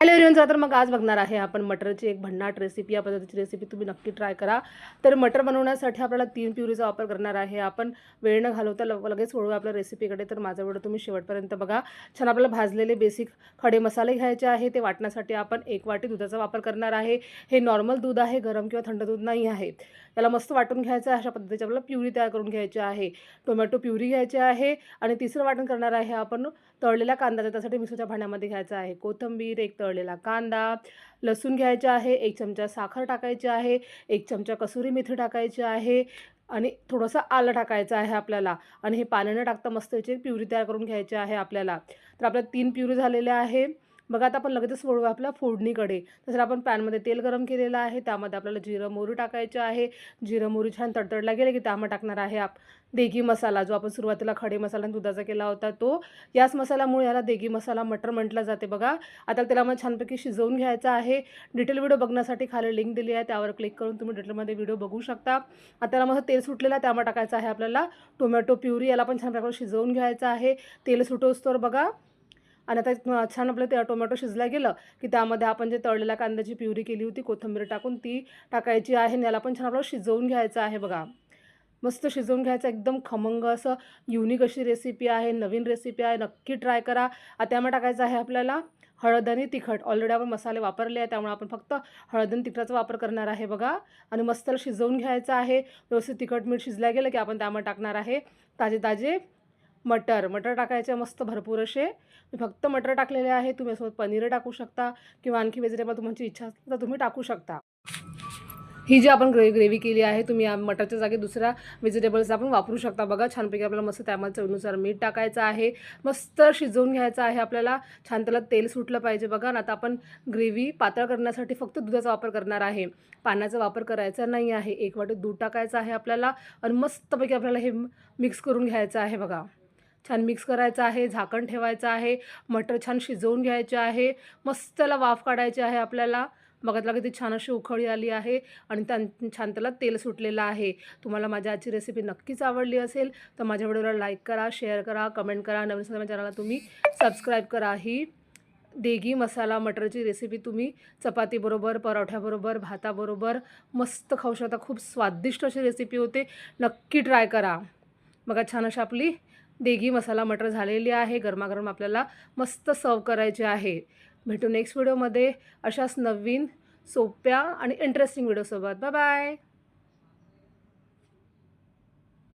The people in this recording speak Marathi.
हॅलो एव्हरीवन चला तर मग आज बघणार आहे आपण मटरची एक भन्नाट रेसिपी या पद्धतीची रेसिपी तुम्ही नक्की ट्राय करा. तर मटर बनवण्यासाठी आपल्याला तीन प्युरीचा वापर करणार आहे. आपण वेळ न घालवता लव लगेच वळू आपल्या रेसिपीकडे तर माझा व्हिडिओ तुम्ही शेवटपर्यंत बघा. छान आपल्याला भाजलेले बेसिक खडे मसाले घ्यायचे आहे. ते वाटण्यासाठी आपण एक वाटी दुधाचा वापर करणार आहे. हे नॉर्मल दूध आहे गरम किंवा थंड दूध नाही आहे. त्याला मस्त वाटून घ्यायचं आहे. अशा पद्धतीची आपल्याला प्युरी तयार करून घ्यायची आहे. टोमॅटो प्युरी घ्यायची आहे. आणि तिसरं वाटण करणार आहे आपण तळलेला कांदा त्यासाठी मिक्सरच्या भांड्यामध्ये घ्यायचा आहे. कोथिंबीर एक तळलेला कांदा लसूण घ्यायचा आहे एक चमचा साखर टाकायची आहे एक चमचा कसुरी मेथी टाकायची आहे आणि थोडंसं आलं टाकायचं आहे आपल्याला आणि हे पाण्यानं टाकता मस्त याची एक प्युरी तयार करून घ्यायची आहे आपल्याला. तर आपल्या तीन प्युरी झालेल्या आहे. बघा आता आपण लगेचच वळू आपल्या फोडणीकडे. तसं आपण पॅनमध्ये तेल गरम केलेलं आहे. त्यामध्ये आपल्याला जिरं मोहरी टाकायचं आहे. जिरं मोहरी छान तडतडला गेले की त्यामध्ये टाकणार आहे आप देगी मसाला जो आपण सुरुवातीला खडे मसाला आणि दुधाचा केला होता तो. याच मसाल्यामुळे याला देगी मसाला मटर म्हटलं जाते बघा. आता त्याला मग छानपैकी शिजवून घ्यायचा आहे. डिटेल व्हिडिओ बघण्यासाठी खाली लिंक दिली आहे. त्यावर क्लिक करून तुम्ही डिटेलमध्ये व्हिडिओ बघू शकता. आता त्याला मग तेल सुटलेलं आहे. त्यामध्ये टाकायचं आहे आपल्याला टोमॅटो प्युरी. याला पण छान प्रकारे शिजवून घ्यायचं आहे. तेल सुटोस्तोवर बघा. आणि आता छान आपलं ते टोमॅटो शिजला गेलं की त्यामध्ये आपण जे तळलेल्या कांद्याची प्युरी केली होती कोथिंबीर टाकून ती टाकायची आहे आणि याला पण छान आपल्याला शिजवून घ्यायचं आहे बघा. मस्त शिजवून घ्यायचं एकदम खमंग असं युनिक अशी रेसिपी आहे नवीन रेसिपी आहे नक्की ट्राय करा. आता त्यामुळे टाकायचं आहे आपल्याला हळद आणि तिखट. ऑलरेडी आपण मसाले वापरले आहे त्यामुळे आपण फक्त हळद आणि तिखटाचा वापर करणार आहे बघा. आणि मस्त शिजवून घ्यायचं आहे. व्यवस्थित तिखट मीठ शिजल्या गेलं की आपण त्यामध्ये टाकणार आहे ताजे ताजे मटर मटर टाकायचे मस्त भरपूर असे. मी फक्त मटर टाकलेले आहे तुम्ही यासोबत पनीर टाकू शकता किंवा आणखी व्हेजिटेबल तुमची इच्छा असेल तर तुम्ही टाकू शकता. ही जी आपण ग्रे ग्रेव्ही केली आहे तुम्ही या मटरच्या जागी दुसऱ्या व्हेजिटेबल्स आपण वापरू शकता. बघा छानपैकी आपल्याला मस्त त्यामध्ये चवीनुसार मीठ टाकायचं आहे. मस्त शिजवून घ्यायचं आहे आपल्याला. छान त्याला तेल सुटलं पाहिजे बघा. ना आता आपण ग्रेव्ही पातळ करण्यासाठी फक्त दुधाचा वापर करणार आहे. पाण्याचा वापर करायचा नाही आहे. एक वाटी दूध टाकायचं आहे आपल्याला. आणि मस्तपैकी आपल्याला हे मिक्स करून घ्यायचं आहे बघा. छान मिक्स करायचं आहे झाकण ठेवायचं आहे मटर छान शिजवून घ्यायचे आहे मस्त त्याला वाफ काढायची आहे आपल्याला. बघितलं की ती छान अशी उखळी आली आहे आणि त्या छान त्याला तेल सुटलेलं आहे. तुम्हाला माझ्या आजची रेसिपी नक्कीच आवडली असेल तर माझ्या व्हिडिओला लाईक करा शेअर करा कमेंट करा. नवीन सगळ्या चॅनलला तुम्ही सबस्क्राईब करा. ही देगी मसाला मटरची रेसिपी तुम्ही चपातीबरोबर परोठ्याबरोबर भाताबरोबर मस्त खाऊ शकता. खूप स्वादिष्ट अशी रेसिपी होते. नक्की ट्राय करा. बघा छान अशी आपली देगी मसाला मटर झालेली आहे. गरमागरम आपल्याला मस्त सर्व करायचे आहे. भेटू नेक्स्ट व्हिडिओमध्ये अशाच नवीन सोप्या आणि इंटरेस्टिंग व्हिडिओसोबत बाय बाय